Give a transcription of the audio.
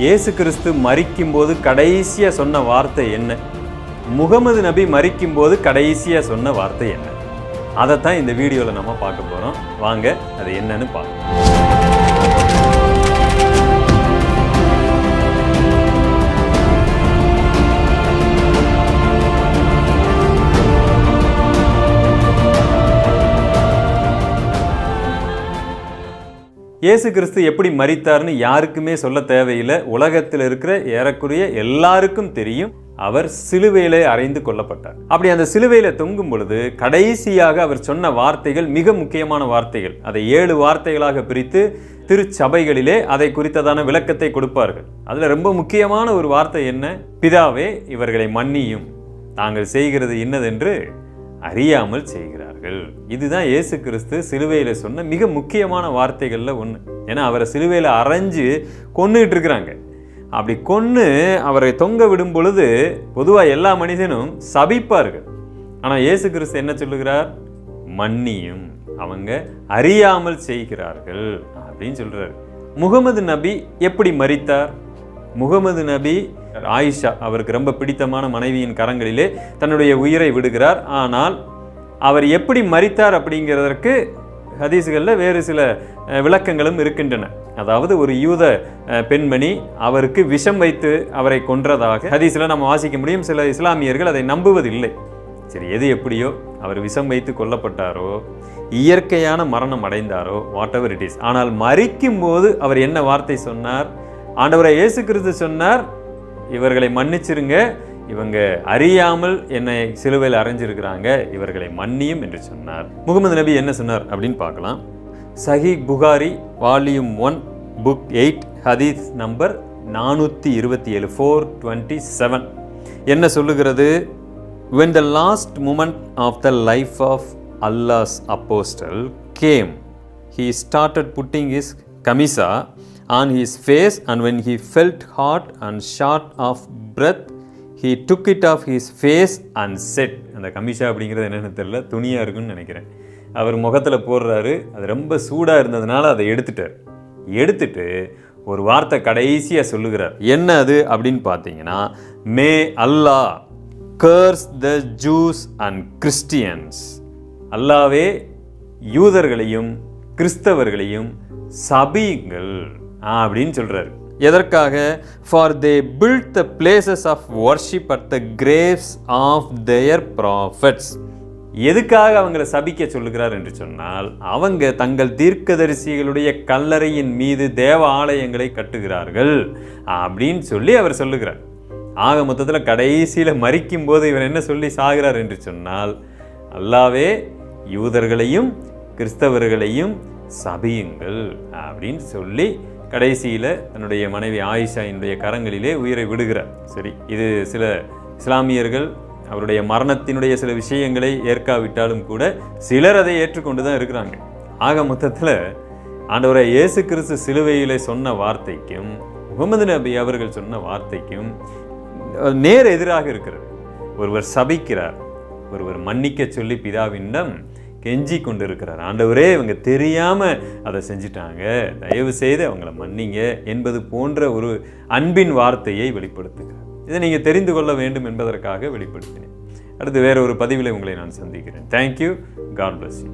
இயேசு கிறிஸ்து மறிக்கும்போது கடைசியாக சொன்ன வார்த்தை என்ன? முகமது நபி மறிக்கும்போது கடைசியாக சொன்ன வார்த்தை என்ன? அதைத்தான் இந்த வீடியோவில் நம்ம பார்க்க போகிறோம் வாங்க அது என்னன்னு பார்க்கலாம் இயேசு கிறிஸ்து எப்படி மறித்தார்னு யாருக்குமே சொல்ல தேவையில்லை. உலகத்தில் இருக்கிற ஏறக்குறைய எல்லாருக்கும் தெரியும் அவர் சிலுவையிலே அறைந்து கொல்லப்பட்டார். அப்படி அந்த சிலுவையில தொங்கும் பொழுது கடைசியாக அவர் சொன்ன வார்த்தைகள் மிக முக்கியமான வார்த்தைகள் அதை ஏழு வார்த்தைகளாக பிரித்து திருச்சபைகளிலே அதை குறித்ததான விளக்கத்தை கொடுப்பார்கள். அதில் ரொம்ப முக்கியமான ஒரு வார்த்தை என்ன? பிதாவே இவர்களை மன்னியும். தாங்கள் செய்கிறது இன்னதென்று அறியாமல் செய்கிறார். செய்கிறார்கள் இதுதான் இயேசு கிறிஸ்து சிலுவையில் சொன்ன மிக முக்கியமான வார்த்தைகள்ல ஒன்று ஏன்னா அவரை சிலுவையில் அரைஞ்சு கொன்னுகிட்டு இருக்கிறாங்க. அப்படி கொன்று அவரை தொங்க விடும் பொழுது பொதுவாக எல்லா மனிதனும் சபிப்பார்கள். ஆனால் இயேசு கிறிஸ்து என்ன சொல்லுகிறார்? மன்னியும். அவங்க அறியாமல் செய்கிறார்கள் அப்படின்னு சொல்றாரு. முகமது நபி எப்படி மறித்தார் முகமது நபி ஆயிஷா அவருக்கு ரொம்ப பிடித்தமான மனைவியின் கரங்களிலே தன்னுடைய உயிரை விடுகிறார். ஆனால் அவர் எப்படி மறித்தார் அப்படிங்கிறதற்கு ஹதீஸுகளில் வேறு சில விளக்கங்களும் இருக்கின்றன. அதாவது ஒரு யூத பெண்மணி அவருக்கு விஷம் வைத்து அவரை கொன்றதாக ஹதீஸில் நம்ம வாசிக்க முடியும். சில இஸ்லாமியர்கள் அதை நம்புவதில்லை. சரி எது எப்படியோ அவர் விஷம் வைத்து கொல்லப்பட்டாரோ இயற்கையான மரணம் அடைந்தாரோ வாட் எவர் இட் இஸ் ஆனால் மறிக்கும் போது அவர் என்ன வார்த்தை சொன்னார்? ஆண்டவரை இயேசு கிறிஸ்து சொன்னார் இவர்களை மன்னிச்சிருங்க இவங்க அறியாமல் என்னை சிலுவையில் அரைஞ்சிருக்கிறாங்க இவர்களை மன்னியும் என்று சொன்னார். முகமது நபி என்ன சொன்னார் அப்படின்னு பார்க்கலாம். Sahih Bukhari volume one book eight ஹதீஸ் நம்பர் நானூற்றி இருபத்தி ஏழு ஃபோர் டுவெண்ட்டி செவன் என்ன சொல்லுகிறது? When the last moment of the life of Allah's apostle came he started putting his கமிசா on his face and when he felt hard and short of breath he took it off his face and said அந்த கமிஷா அப்படிங்கிறது என்னென்னு தெரியல துணியாக இருக்குன்னு நினைக்கிறேன். அவர் முகத்தில் போடுறாரு அது ரொம்ப சூடாக இருந்ததுனால அதை எடுத்துட்டார். எடுத்துட்டு ஒரு வார்த்தை கடைசியாக சொல்லுகிறார். என்ன அது? அப்படின்னு பார்த்தீங்கன்னா may Allah curse the Jews and Christians அல்லாவே யூதர்களையும் கிறிஸ்தவர்களையும் சபியுங்கள் அப்படின்னு சொல்கிறாரு எதற்காக? For they built the places of worship at the graves of their prophets எதுக்காக அவங்கள சபிக்க சொல்லுகிறார் என்று சொன்னால் அவங்க தங்கள் தீர்க்கதரிசிகளுடைய கல்லறையின் மீது தேவ ஆலயங்களை கட்டுகிறார்கள் அப்படின்னு சொல்லி அவர் சொல்லுகிறார். ஆக மொத்தத்தில் கடைசியில் மறிக்கும் போது இவர் என்ன சொல்லி சாகிறார் என்று சொன்னால் அல்லாவே யூதர்களையும் கிறிஸ்தவர்களையும் சபியுங்கள் அப்படின்னு சொல்லி கடைசியில் தன்னுடைய மனைவி ஆயிஷாயினுடைய கரங்களிலே உயிரை விடுகிறார். சரி இது சில இஸ்லாமியர்கள் அவருடைய மரணத்தினுடைய சில விஷயங்களை ஏற்காவிட்டாலும் கூட சிலர் அதை ஏற்றுக்கொண்டு தான் இருக்கிறாங்க. ஆக மொத்தத்தில் ஆண்டவரை இயேசு கிறிஸ்து சிலுவையிலே சொன்ன வார்த்தைக்கும் முகமது நபி அவர்கள் சொன்ன வார்த்தைக்கும் நேர் எதிராக இருக்கிறது. ஒருவர் சபிக்கிறார் ஒருவர் மன்னிக்க சொல்லி பிதாவினிடம் கெஞ்சி கொண்டு இருக்கிறார் ஆண்டவரே இவங்க தெரியாமல் அதை செஞ்சிட்டாங்க. தயவு செய்து அவங்கள மன்னிங்க என்பது போன்ற ஒரு அன்பின் வார்த்தையை வெளிப்படுத்துகிறார். இதை நீங்கள் தெரிந்து கொள்ள வேண்டும் என்பதற்காக வெளிப்படுத்தினேன். அடுத்து வேற ஒரு பதிவில் உங்களை நான் சந்திக்கிறேன். Thank you God bless you